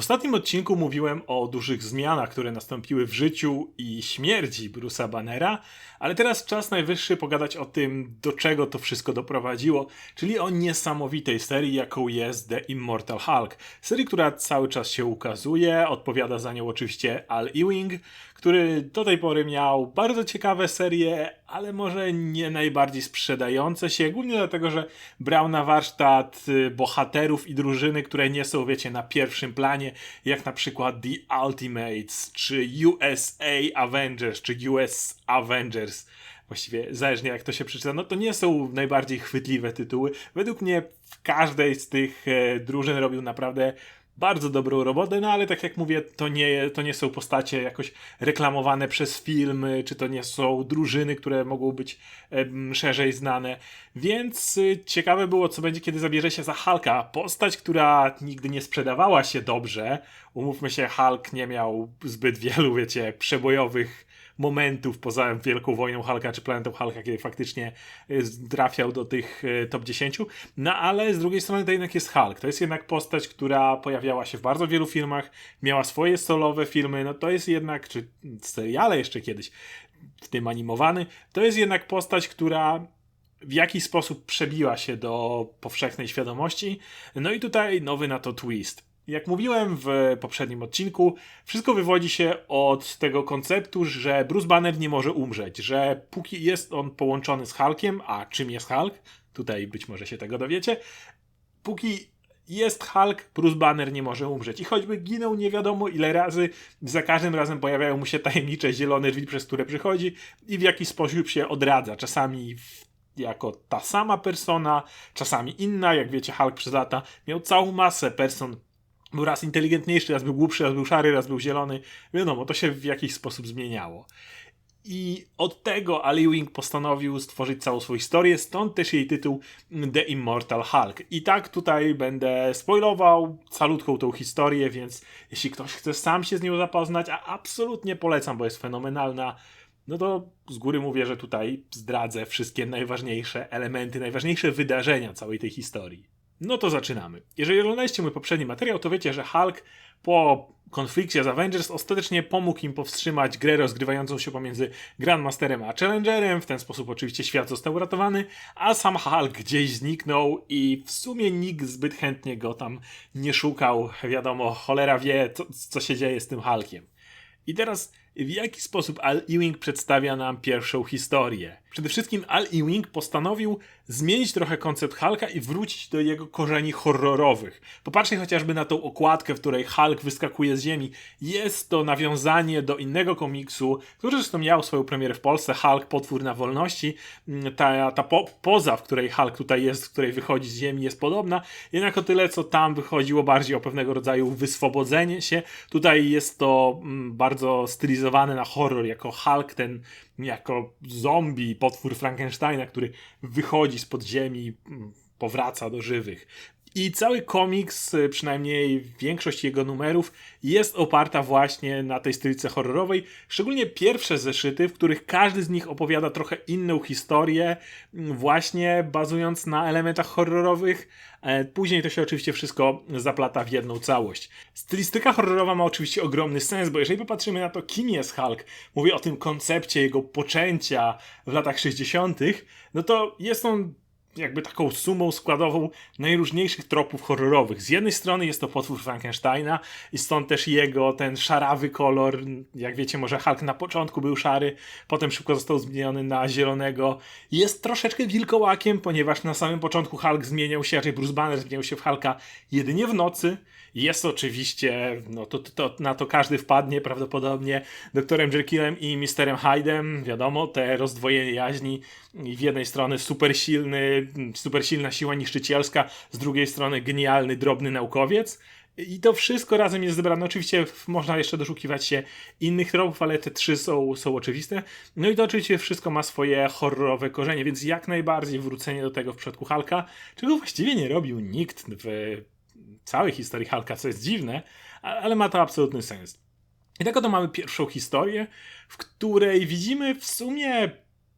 ostatnim odcinku mówiłem o dużych zmianach, które nastąpiły w życiu i śmierci Bruce'a Bannera, ale teraz czas najwyższy pogadać o tym, do czego to wszystko doprowadziło, czyli o niesamowitej serii, jaką jest The Immortal Hulk. Serii, która cały czas się ukazuje, odpowiada za nią oczywiście Al Ewing, który do tej pory miał bardzo ciekawe serie, ale może nie najbardziej sprzedające się, głównie dlatego, że brał na warsztat y, bohaterów i drużyny, które nie są, wiecie, na pierwszym planie, jak na przykład The Ultimates, czy USA Avengers, czy US Avengers właściwie zależnie jak to się przeczyta, no to nie są najbardziej chwytliwe tytuły. Według mnie w każdej z tych e, drużyn robił naprawdę bardzo dobrą robotę, no ale tak jak mówię, to nie, to nie są postacie jakoś reklamowane przez filmy, czy to nie są drużyny, które mogą być szerzej znane. Więc y, ciekawe było, co będzie, kiedy zabierze się za Hulka. Postać, która nigdy nie sprzedawała się dobrze. Umówmy się, Hulk nie miał zbyt wielu, wiecie, przebojowych momentów poza Wielką Wojną Hulka czy Planetą Hulka, kiedy faktycznie y, trafiał do tych y, top 10. No ale z drugiej strony to jednak jest Hulk. To jest jednak postać, która pojawiała się w bardzo wielu filmach, miała swoje solowe filmy, no to jest jednak, czy seriale jeszcze kiedyś, w tym animowany, to jest jednak postać, która w jaki sposób przebiła się do powszechnej świadomości. No i tutaj nowy na to twist. Jak mówiłem w poprzednim odcinku, wszystko wywodzi się od tego konceptu, że Bruce Banner nie może umrzeć, że póki jest on połączony z Hulkiem, a czym jest Hulk, tutaj być może się tego dowiecie, póki jest Hulk, Bruce Banner nie może umrzeć. I choćby ginął nie wiadomo ile razy, za każdym razem pojawiają mu się tajemnicze zielone drzwi, przez które przychodzi i w jakiś sposób się odradza. Czasami jako ta sama persona, czasami inna. Jak wiecie, Hulk przez lata miał całą masę person był raz inteligentniejszy, raz był głupszy, raz był szary, raz był zielony. Wiadomo, to się w jakiś sposób zmieniało. I od tego Ali Wing postanowił stworzyć całą swoją historię, stąd też jej tytuł The Immortal Hulk. I tak tutaj będę spoilował calutką tą historię, więc jeśli ktoś chce sam się z nią zapoznać, a absolutnie polecam, bo jest fenomenalna, no to z góry mówię, że tutaj zdradzę wszystkie najważniejsze elementy, najważniejsze wydarzenia całej tej historii. No to zaczynamy. Jeżeli oglądaliście mój poprzedni materiał, to wiecie, że Hulk po konflikcie z Avengers ostatecznie pomógł im powstrzymać grę rozgrywającą się pomiędzy Grandmasterem a Challengerem. W ten sposób oczywiście świat został uratowany, a sam Hulk gdzieś zniknął i w sumie nikt zbyt chętnie go tam nie szukał. Wiadomo, cholera wie, co, co się dzieje z tym Hulkiem. I teraz w jaki sposób Al Ewing przedstawia nam pierwszą historię? Przede wszystkim Al Ewing postanowił zmienić trochę koncept Hulka i wrócić do jego korzeni horrorowych. Popatrzcie chociażby na tą okładkę, w której Hulk wyskakuje z ziemi. Jest to nawiązanie do innego komiksu, który zresztą miał swoją premierę w Polsce, Hulk, Potwór na wolności. Mm, ta, ta po, poza, w której Hulk tutaj jest, w której wychodzi z ziemi jest podobna, jednak o tyle, co tam wychodziło bardziej o pewnego rodzaju wyswobodzenie się. Tutaj jest to mm, bardzo stylizowane na horror, jako Hulk, ten jako zombie, potwór Frankensteina, który wychodzi z podziemi, mm, powraca do żywych. I cały komiks, y, przynajmniej większość jego numerów, jest oparta właśnie na tej stylice horrorowej. Szczególnie pierwsze zeszyty, w których każdy z nich opowiada trochę inną historię, mm, właśnie bazując na elementach horrorowych. E, później to się oczywiście wszystko zaplata w jedną całość. Stylistyka horrorowa ma oczywiście ogromny sens, bo jeżeli popatrzymy na to, kim jest Hulk, mówię o tym koncepcie jego poczęcia w latach 60., no to jest on jakby taką sumą składową najróżniejszych tropów horrorowych. Z jednej strony jest to potwór Frankensteina i stąd też jego ten szarawy kolor, jak wiecie może Hulk na początku był szary, potem szybko został zmieniony na zielonego. Jest troszeczkę wilkołakiem, ponieważ na samym początku Hulk zmieniał się, raczej Bruce Banner zmieniał się w Hulka jedynie w nocy, jest oczywiście, no to, to, to, na to każdy wpadnie prawdopodobnie, doktorem Jekyllem i misterem Hyde'em, wiadomo, te rozdwojenie jaźni i w jednej strony super silny, super silna siła niszczycielska, z drugiej strony genialny, drobny naukowiec. I to wszystko razem jest zebrane. Oczywiście można jeszcze doszukiwać się innych tropów, ale te trzy są, są oczywiste. No i to oczywiście wszystko ma swoje horrorowe korzenie, więc jak najbardziej wrócenie do tego w przypadku Halka, czego właściwie nie robił nikt w całej historii Hulka, co jest dziwne, ale ma to absolutny sens. I tak oto mamy pierwszą historię, w której widzimy w sumie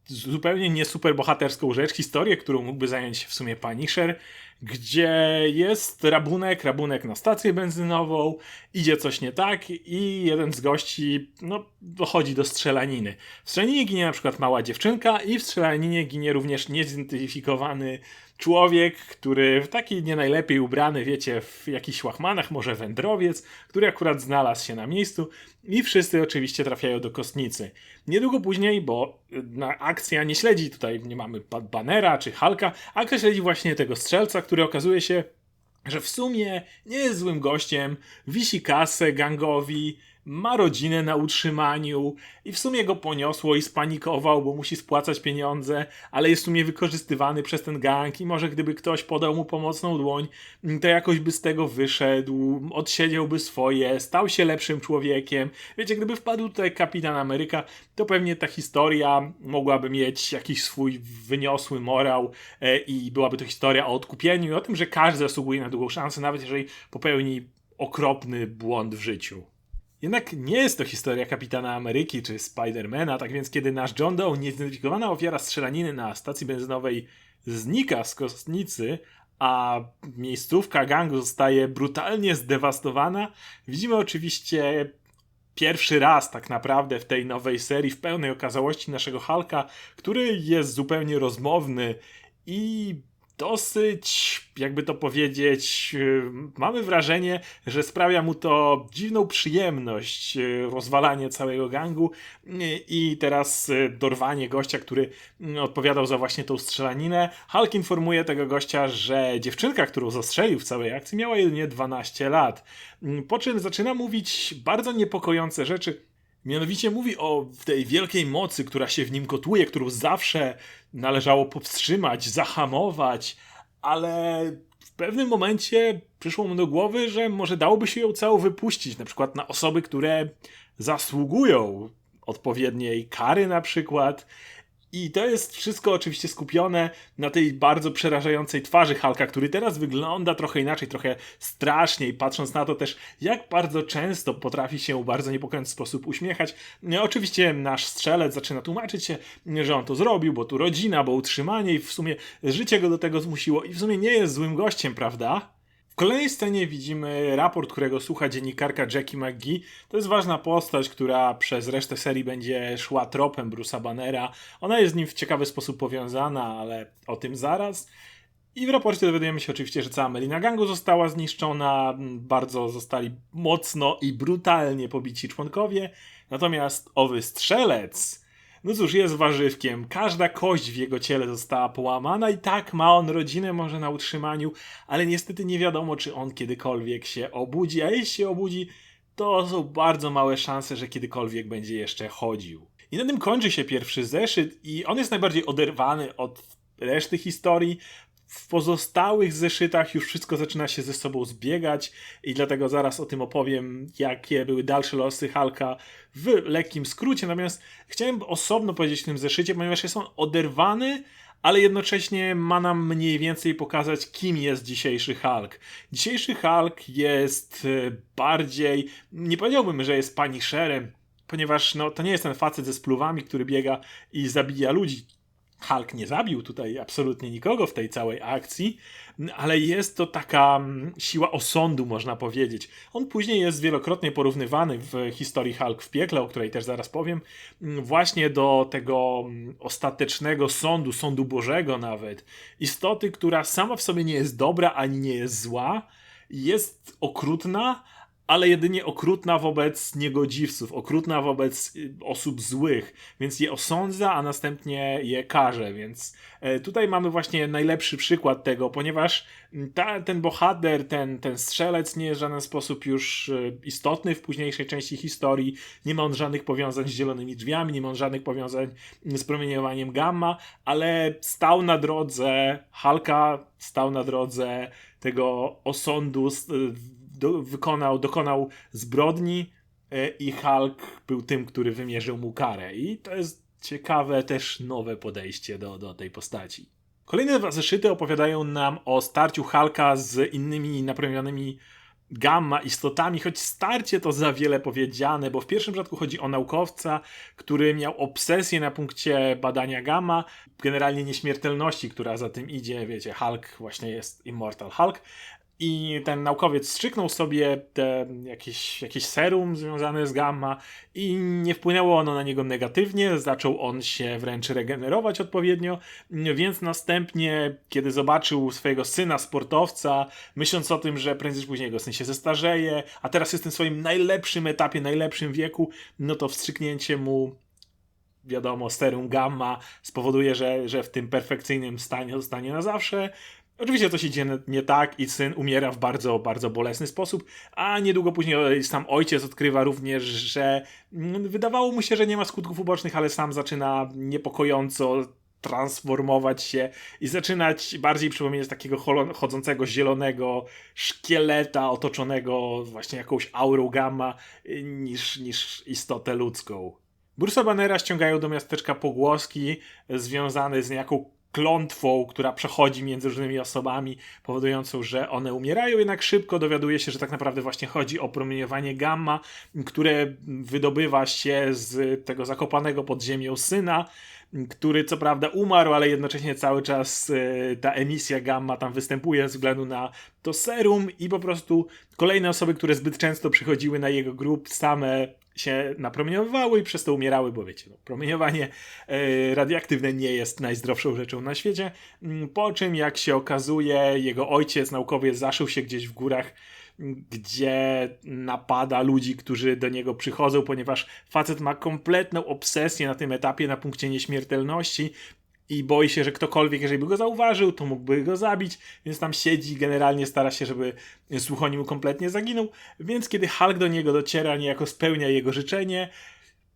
zupełnie nie super bohaterską rzecz, historię, którą mógłby zająć w sumie Punisher, gdzie jest rabunek, rabunek na stację benzynową, idzie coś nie tak i jeden z gości no, dochodzi do strzelaniny. W strzelaninie ginie na przykład mała dziewczynka i w strzelaninie ginie również niezidentyfikowany człowiek, który w taki nie najlepiej ubrany, wiecie, w jakichś łachmanach, może wędrowiec, który akurat znalazł się na miejscu i wszyscy oczywiście trafiają do kostnicy. Niedługo później, bo na akcja nie śledzi tutaj, nie mamy Banera czy Halka, akcja śledzi właśnie tego strzelca, który okazuje się że w sumie nie jest złym gościem, wisi kasę gangowi, ma rodzinę na utrzymaniu i w sumie go poniosło i spanikował, bo musi spłacać pieniądze, ale jest w sumie wykorzystywany przez ten gang i może gdyby ktoś podał mu pomocną dłoń, to jakoś by z tego wyszedł, odsiedziałby swoje, stał się lepszym człowiekiem. Wiecie, gdyby wpadł tutaj kapitan Ameryka, to pewnie ta historia mogłaby mieć jakiś swój wyniosły morał e, i byłaby to historia o odkupieniu i o tym, że każdy zasługuje na długą szansę, nawet jeżeli popełni okropny błąd w życiu. Jednak nie jest to historia Kapitana Ameryki czy Spidermana, tak więc kiedy nasz John Doe, niezidentyfikowana ofiara strzelaniny na stacji benzynowej, znika z kostnicy, a miejscówka gangu zostaje brutalnie zdewastowana, widzimy oczywiście pierwszy raz tak naprawdę w tej nowej serii w pełnej okazałości naszego Hulka, który jest zupełnie rozmowny i dosyć, jakby to powiedzieć, y, mamy wrażenie, że sprawia mu to dziwną przyjemność y, rozwalanie całego gangu y, i teraz dorwanie gościa, który odpowiadał za właśnie tą strzelaninę. Hulk informuje tego gościa, że dziewczynka, którą zastrzelił w całej akcji, miała jedynie 12 lat. Po czym zaczyna mówić bardzo niepokojące rzeczy Mianowicie mówi o tej wielkiej mocy, która się w nim kotuje, którą zawsze należało powstrzymać, zahamować, ale w pewnym momencie przyszło mu do głowy, że może dałoby się ją całą wypuścić, na przykład na osoby, które zasługują odpowiedniej kary na przykład i to jest wszystko oczywiście skupione na tej bardzo przerażającej twarzy Halka, który teraz wygląda trochę inaczej, trochę straszniej, patrząc na to też, jak bardzo często potrafi się w bardzo niepokojący sposób uśmiechać. Oczywiście nasz strzelec zaczyna tłumaczyć się, że on to zrobił, bo tu rodzina, bo utrzymanie i w sumie życie go do tego zmusiło i w sumie nie jest złym gościem, prawda? W kolejnej scenie widzimy raport, którego słucha dziennikarka Jackie McGee. To jest ważna postać, która przez resztę serii będzie szła tropem Bruce'a Bannera. Ona jest z nim w ciekawy sposób powiązana, ale o tym zaraz. I w raporcie dowiadujemy się oczywiście, że cała Melina Gangu została zniszczona, bardzo zostali mocno i brutalnie pobici członkowie. Natomiast owy strzelec no cóż, jest warzywkiem. Każda kość w jego ciele została połamana i tak ma on rodzinę może na utrzymaniu, ale niestety nie wiadomo, czy on kiedykolwiek się obudzi, a jeśli się obudzi, to są bardzo małe szanse, że kiedykolwiek będzie jeszcze chodził. I na tym kończy się pierwszy zeszyt i on jest najbardziej oderwany od reszty historii, w pozostałych zeszytach już wszystko zaczyna się ze sobą zbiegać i dlatego zaraz o tym opowiem, jakie były dalsze losy Halka w lekkim skrócie. Natomiast chciałem osobno powiedzieć w tym zeszycie, ponieważ jest on oderwany, ale jednocześnie ma nam mniej więcej pokazać, kim jest dzisiejszy Hulk. Dzisiejszy Hulk jest e, bardziej, nie powiedziałbym, że jest paniszerem, ponieważ no, to nie jest ten facet ze spluwami, który biega i zabija ludzi. Hulk nie zabił tutaj absolutnie nikogo w tej całej akcji, ale jest to taka mm, siła osądu, można powiedzieć. On później jest wielokrotnie porównywany w historii Hulk w piekle, o której też zaraz powiem, mm, właśnie do tego mm, ostatecznego sądu, sądu Bożego nawet. Istoty, która sama w sobie nie jest dobra ani nie jest zła, jest okrutna, ale jedynie okrutna wobec niegodziwców, okrutna wobec y, osób złych, więc je osądza, a następnie je karze, więc e, tutaj mamy właśnie najlepszy przykład tego, ponieważ mm, ta, ten bohater, ten, ten strzelec nie jest w żaden sposób już e, istotny w późniejszej części historii, nie ma on żadnych powiązań z zielonymi drzwiami, nie ma on żadnych powiązań z promieniowaniem gamma, ale stał na drodze Halka, stał na drodze tego osądu do, wykonał, dokonał zbrodni e, i Hulk był tym, który wymierzył mu karę. I to jest ciekawe też nowe podejście do, do tej postaci. Kolejne dwa zeszyty opowiadają nam o starciu Hulka z innymi napromienionymi gamma istotami, choć starcie to za wiele powiedziane, bo w pierwszym przypadku chodzi o naukowca, który miał obsesję na punkcie badania gamma, generalnie nieśmiertelności, która za tym idzie, wiecie, Hulk właśnie jest Immortal Hulk, i ten naukowiec strzyknął sobie te, jakieś, jakieś serum związane z gamma i nie wpłynęło ono na niego negatywnie, zaczął on się wręcz regenerować odpowiednio, więc następnie, kiedy zobaczył swojego syna, sportowca, myśląc o tym, że prędzej czy później jego syn się zestarzeje, a teraz jest w tym swoim najlepszym etapie, najlepszym wieku, no to wstrzyknięcie mu wiadomo, serum gamma spowoduje, że, że w tym perfekcyjnym stanie zostanie na zawsze. Oczywiście to się dzieje nie tak i syn umiera w bardzo, bardzo bolesny sposób, a niedługo później sam ojciec odkrywa również, że mm, wydawało mu się, że nie ma skutków ubocznych, ale sam zaczyna niepokojąco transformować się i zaczynać bardziej przypominać takiego chodzącego zielonego szkieleta otoczonego właśnie jakąś aurą gamma niż, niż istotę ludzką. Bruce'a Bannera ściągają do miasteczka pogłoski związane z niejaką klątwą, która przechodzi między różnymi osobami, powodującą, że one umierają, jednak szybko dowiaduje się, że tak naprawdę właśnie chodzi o promieniowanie gamma, które wydobywa się z tego zakopanego pod ziemią syna, który co prawda umarł, ale jednocześnie cały czas e, ta emisja gamma tam występuje ze względu na to serum i po prostu kolejne osoby, które zbyt często przychodziły na jego grup, same się napromieniowywały i przez to umierały, bo wiecie, no, promieniowanie e, radioaktywne nie jest najzdrowszą rzeczą na świecie. Mm, po czym, jak się okazuje, jego ojciec, naukowiec, zaszył się gdzieś w górach, gdzie napada ludzi, którzy do niego przychodzą, ponieważ facet ma kompletną obsesję na tym etapie na punkcie nieśmiertelności i boi się, że ktokolwiek, jeżeli by go zauważył, to mógłby go zabić, więc tam siedzi generalnie stara się, żeby mu kompletnie zaginął, więc kiedy Hulk do niego dociera, niejako spełnia jego życzenie,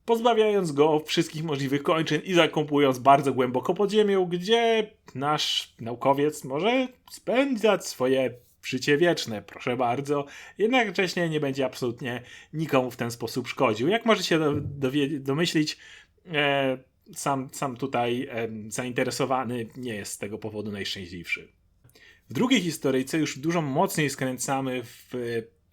pozbawiając go wszystkich możliwych kończyn i zakąpując bardzo głęboko pod ziemią, gdzie nasz naukowiec może spędzać swoje życie wieczne, proszę bardzo, jednak wcześniej nie będzie absolutnie nikomu w ten sposób szkodził. Jak możecie do, domyślić, e, sam, sam tutaj e, zainteresowany nie jest z tego powodu najszczęśliwszy. W drugiej historyjce już dużo mocniej skręcamy w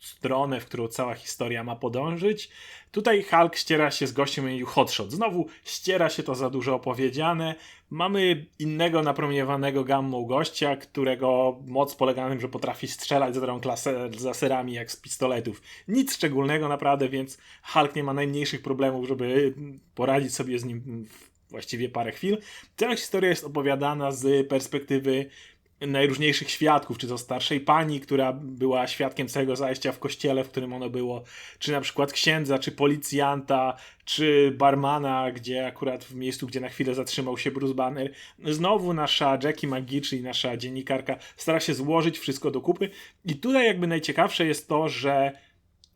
stronę, w którą cała historia ma podążyć. Tutaj Hulk ściera się z gościem imieniu Hotshot. Znowu ściera się to za dużo opowiedziane. Mamy innego napromieniowanego gammą gościa, którego moc polega na tym, że potrafi strzelać z laserami jak z pistoletów. Nic szczególnego naprawdę, więc Hulk nie ma najmniejszych problemów, żeby poradzić sobie z nim właściwie parę chwil. Cała historia jest opowiadana z perspektywy najróżniejszych świadków, czy to starszej pani, która była świadkiem całego zajścia w kościele, w którym ono było, czy na przykład księdza, czy policjanta, czy barmana, gdzie akurat w miejscu, gdzie na chwilę zatrzymał się Bruce Banner. Znowu nasza Jackie McGee, czyli nasza dziennikarka, stara się złożyć wszystko do kupy. I tutaj jakby najciekawsze jest to, że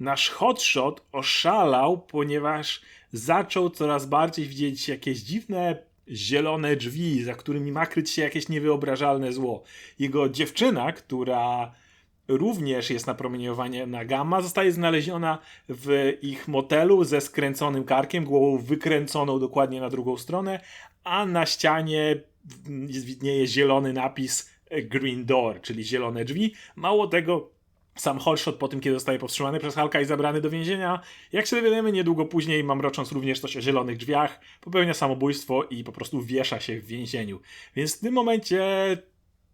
nasz hotshot oszalał, ponieważ zaczął coraz bardziej widzieć jakieś dziwne zielone drzwi, za którymi ma kryć się jakieś niewyobrażalne zło. Jego dziewczyna, która również jest na promieniowanie na gamma, zostaje znaleziona w ich motelu ze skręconym karkiem, głową wykręconą dokładnie na drugą stronę, a na ścianie widnieje zielony napis Green Door, czyli zielone drzwi. Mało tego, sam Holshot po tym, kiedy zostaje powstrzymany przez Halka i zabrany do więzienia, jak się dowiadujemy niedługo później, mamrocząc również coś o zielonych drzwiach, popełnia samobójstwo i po prostu wiesza się w więzieniu. Więc w tym momencie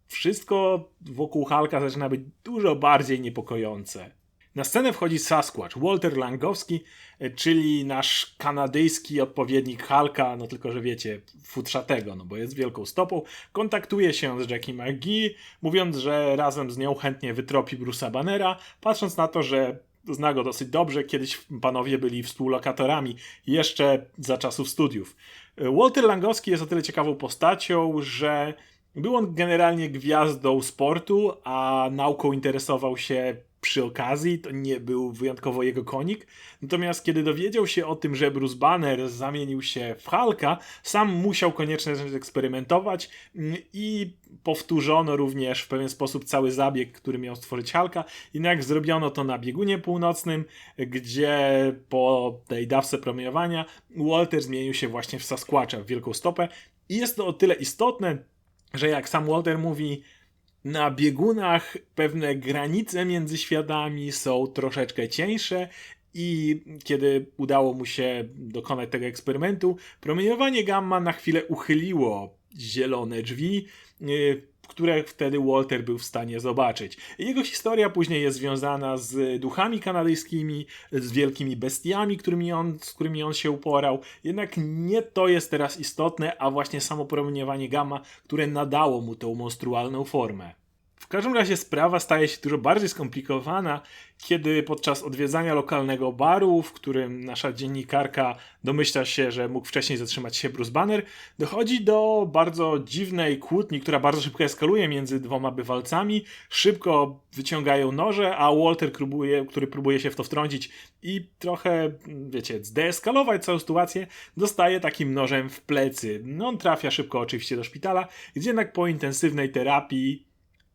wszystko wokół Halka zaczyna być dużo bardziej niepokojące. Na scenę wchodzi Sasquatch, Walter Langowski, e, czyli nasz kanadyjski odpowiednik Hulka, no tylko, że wiecie, futrzatego, no bo jest wielką stopą, kontaktuje się z Jackie McGee, mówiąc, że razem z nią chętnie wytropi Bruce'a Bannera, patrząc na to, że zna go dosyć dobrze, kiedyś panowie byli współlokatorami, jeszcze za czasów studiów. E, Walter Langowski jest o tyle ciekawą postacią, że był on generalnie gwiazdą sportu, a nauką interesował się przy okazji, to nie był wyjątkowo jego konik. Natomiast kiedy dowiedział się o tym, że Bruce Banner zamienił się w Hulka, sam musiał koniecznie eksperymentować mm, i powtórzono również w pewien sposób cały zabieg, który miał stworzyć Hulka. Jednak zrobiono to na biegunie północnym, gdzie po tej dawce promieniowania Walter zmienił się właśnie w Sasquatcha, w wielką stopę. I jest to o tyle istotne, że jak sam Walter mówi, Na biegunach pewne granice między światami są troszeczkę cieńsze i kiedy udało mu się dokonać tego eksperymentu, promieniowanie gamma na chwilę uchyliło zielone drzwi, yy, które wtedy Walter był w stanie zobaczyć. Jego historia później jest związana z duchami kanadyjskimi, z wielkimi bestiami, którymi on, z którymi on się uporał. Jednak nie to jest teraz istotne, a właśnie samo promieniowanie gamma, które nadało mu tę monstrualną formę. W każdym razie sprawa staje się dużo bardziej skomplikowana, kiedy podczas odwiedzania lokalnego baru, w którym nasza dziennikarka domyśla się, że mógł wcześniej zatrzymać się Bruce Banner, dochodzi do bardzo dziwnej kłótni, która bardzo szybko eskaluje między dwoma bywalcami. Szybko wyciągają noże, a Walter, próbuje, który próbuje się w to wtrącić i trochę, wiecie, zdeeskalować całą sytuację, dostaje takim nożem w plecy. No, on trafia szybko oczywiście do szpitala, gdzie jednak po intensywnej terapii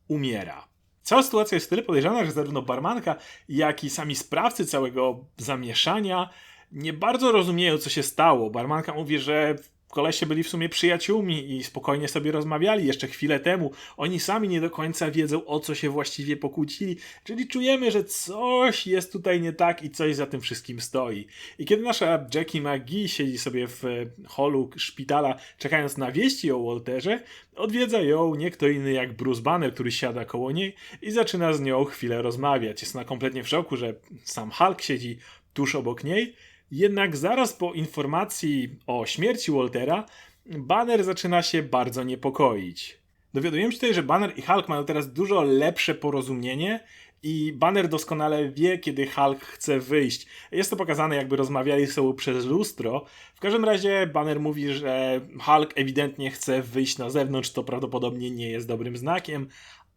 umiera. Cała sytuacja jest tyle podejrzana, że zarówno barmanka, jak i sami sprawcy całego zamieszania nie bardzo rozumieją, co się stało. Barmanka mówi, że kolesie byli w sumie przyjaciółmi i spokojnie sobie rozmawiali jeszcze chwilę temu. Oni sami nie do końca wiedzą, o co się właściwie pokłócili, czyli czujemy, że coś jest tutaj nie tak i coś za tym wszystkim stoi. I kiedy nasza Jackie McGee siedzi sobie w holu szpitala, czekając na wieści o Walterze, odwiedza ją nie kto inny jak Bruce Banner, który siada koło niej i zaczyna z nią chwilę rozmawiać. Jest ona kompletnie w szoku, że sam Hulk siedzi tuż obok niej, jednak zaraz po informacji o śmierci Waltera, Banner zaczyna się bardzo niepokoić. Dowiadujemy się tutaj, że Banner i Hulk mają teraz dużo lepsze porozumienie i Banner doskonale wie, kiedy Hulk chce wyjść. Jest to pokazane, jakby rozmawiali ze sobą przez lustro. W każdym razie Banner mówi, że Hulk ewidentnie chce wyjść na zewnątrz, to prawdopodobnie nie jest dobrym znakiem.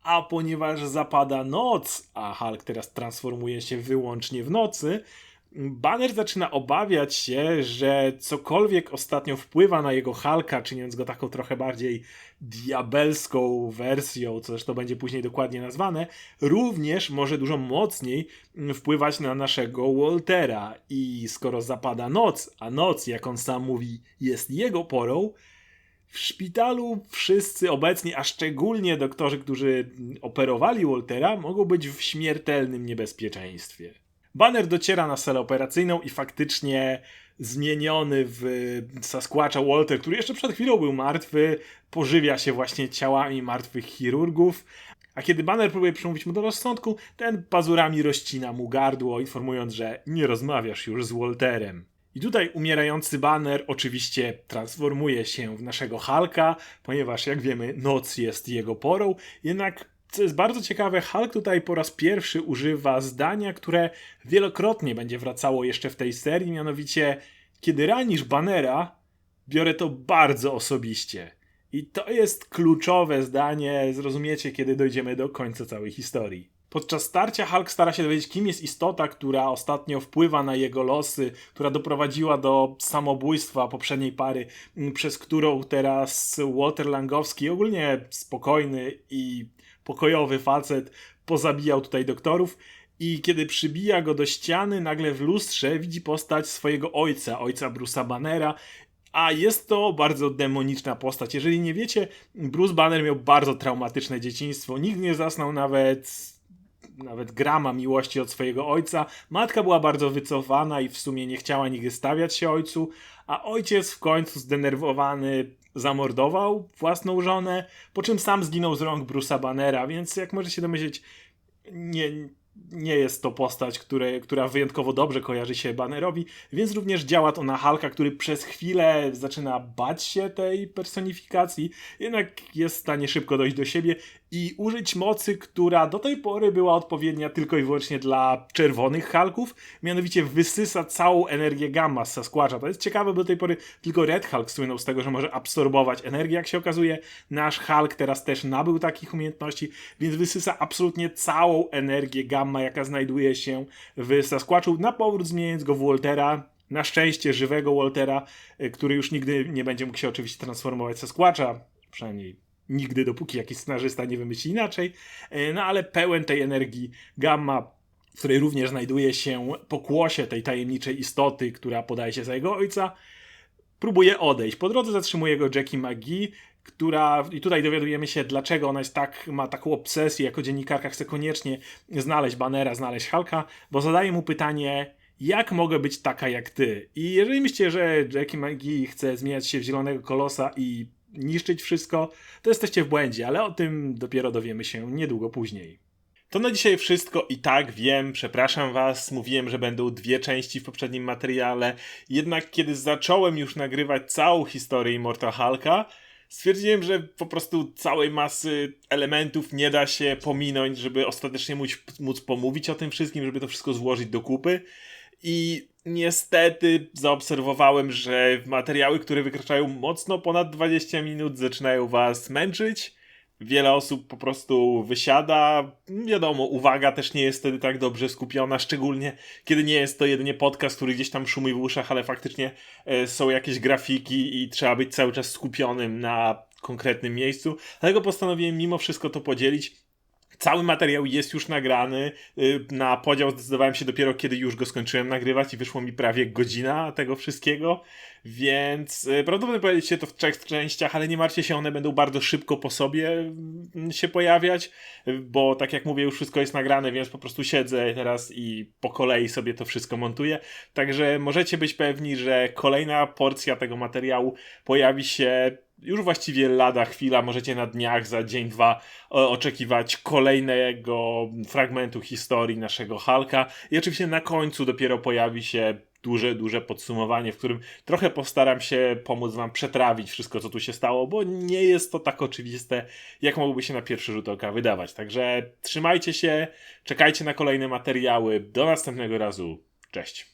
A ponieważ zapada noc, a Hulk teraz transformuje się wyłącznie w nocy, Banner zaczyna obawiać się, że cokolwiek ostatnio wpływa na jego Halka, czyniąc go taką trochę bardziej diabelską wersją, co zresztą będzie później dokładnie nazwane, również może dużo mocniej wpływać na naszego Waltera. I skoro zapada noc, a noc, jak on sam mówi, jest jego porą, w szpitalu wszyscy obecni, a szczególnie doktorzy, którzy operowali Waltera, mogą być w śmiertelnym niebezpieczeństwie. Banner dociera na salę operacyjną i faktycznie zmieniony w Sasquatcha Walter, który jeszcze przed chwilą był martwy, pożywia się właśnie ciałami martwych chirurgów. A kiedy Banner próbuje przemówić mu do rozsądku, ten pazurami rozcina mu gardło, informując, że nie rozmawiasz już z Walterem. I tutaj umierający Banner oczywiście transformuje się w naszego Halka, ponieważ jak wiemy, noc jest jego porą, jednak co jest bardzo ciekawe, Hulk tutaj po raz pierwszy używa zdania, które wielokrotnie będzie wracało jeszcze w tej serii, mianowicie kiedy ranisz Bannera, biorę to bardzo osobiście. I to jest kluczowe zdanie, zrozumiecie, kiedy dojdziemy do końca całej historii. Podczas starcia Hulk stara się dowiedzieć, kim jest istota, która ostatnio wpływa na jego losy, która doprowadziła do samobójstwa poprzedniej pary, przez którą teraz Walter Langowski, ogólnie spokojny i pokojowy facet pozabijał tutaj doktorów i kiedy przybija go do ściany, nagle w lustrze widzi postać swojego ojca, ojca Bruce'a Bannera a jest to bardzo demoniczna postać. Jeżeli nie wiecie, Bruce Banner miał bardzo traumatyczne dzieciństwo. Nikt nie zasnął nawet nawet grama miłości od swojego ojca. Matka była bardzo wycofana i w sumie nie chciała nigdy stawiać się ojcu, a ojciec w końcu zdenerwowany zamordował własną żonę, po czym sam zginął z rąk Bruce'a Bannera, więc jak możecie się domyśleć, nie, nie jest to postać, które, która wyjątkowo dobrze kojarzy się Bannerowi, więc również działa to na Hulka, który przez chwilę zaczyna bać się tej personifikacji, jednak jest w stanie szybko dojść do siebie i użyć mocy, która do tej pory była odpowiednia tylko i wyłącznie dla czerwonych Hulków, mianowicie wysysa całą energię gamma z Sasquatcha. To jest ciekawe, bo do tej pory tylko Red Hulk słynął z tego, że może absorbować energię, jak się okazuje. Nasz Hulk teraz też nabył takich umiejętności, więc wysysa absolutnie całą energię gamma, jaka znajduje się w Sasquatchu, na powrót zmieniając go w Waltera, na szczęście żywego Waltera, y, który już nigdy nie będzie mógł się oczywiście transformować w Sasquatcha, przynajmniej nigdy, dopóki jakiś scenarzysta nie wymyśli inaczej. E, no ale pełen tej energii gamma, w której również znajduje się pokłosie tej tajemniczej istoty, która podaje się za jego ojca, próbuje odejść. Po drodze zatrzymuje go Jackie McGee, która, i tutaj dowiadujemy się, dlaczego ona jest tak, ma taką obsesję jako dziennikarka, chce koniecznie znaleźć Bannera, znaleźć Hulka, bo zadaje mu pytanie, jak mogę być taka jak ty? I jeżeli myślicie, że Jackie McGee chce zmieniać się w zielonego kolosa i niszczyć wszystko, to jesteście w błędzie, ale o tym dopiero dowiemy się niedługo później. To na dzisiaj wszystko i tak wiem, przepraszam was, mówiłem, że będą dwie części w poprzednim materiale, jednak kiedy zacząłem już nagrywać całą historię Immortal Hulka, stwierdziłem, że po prostu całej masy elementów nie da się pominąć, żeby ostatecznie móc, móc pomówić o tym wszystkim, żeby to wszystko złożyć do kupy. I niestety zaobserwowałem, że materiały, które wykraczają mocno ponad 20 minut, zaczynają was męczyć. Wiele osób po prostu wysiada. Wiadomo, uwaga też nie jest wtedy tak dobrze skupiona, szczególnie kiedy nie jest to jedynie podcast, który gdzieś tam szumi w uszach, ale faktycznie e, są jakieś grafiki i trzeba być cały czas skupionym na konkretnym miejscu. Dlatego postanowiłem mimo wszystko to podzielić Cały materiał jest już nagrany. Y, na podział zdecydowałem się dopiero kiedy już go skończyłem nagrywać i wyszło mi prawie godzina tego wszystkiego. Więc y, prawdopodobnie powiedzieć to w trzech częściach, ale nie martwcie się, one będą bardzo szybko po sobie mm, się pojawiać, bo tak jak mówię, już wszystko jest nagrane, więc po prostu siedzę teraz i po kolei sobie to wszystko montuję. Także możecie być pewni, że kolejna porcja tego materiału pojawi się już właściwie lada chwila, możecie na dniach, za dzień, dwa oczekiwać kolejnego fragmentu historii naszego Halka i oczywiście na końcu dopiero pojawi się duże, duże podsumowanie, w którym trochę postaram się pomóc wam przetrawić wszystko, co tu się stało, bo nie jest to tak oczywiste, jak mogłoby się na pierwszy rzut oka wydawać. Także trzymajcie się, czekajcie na kolejne materiały. Do następnego razu. Cześć.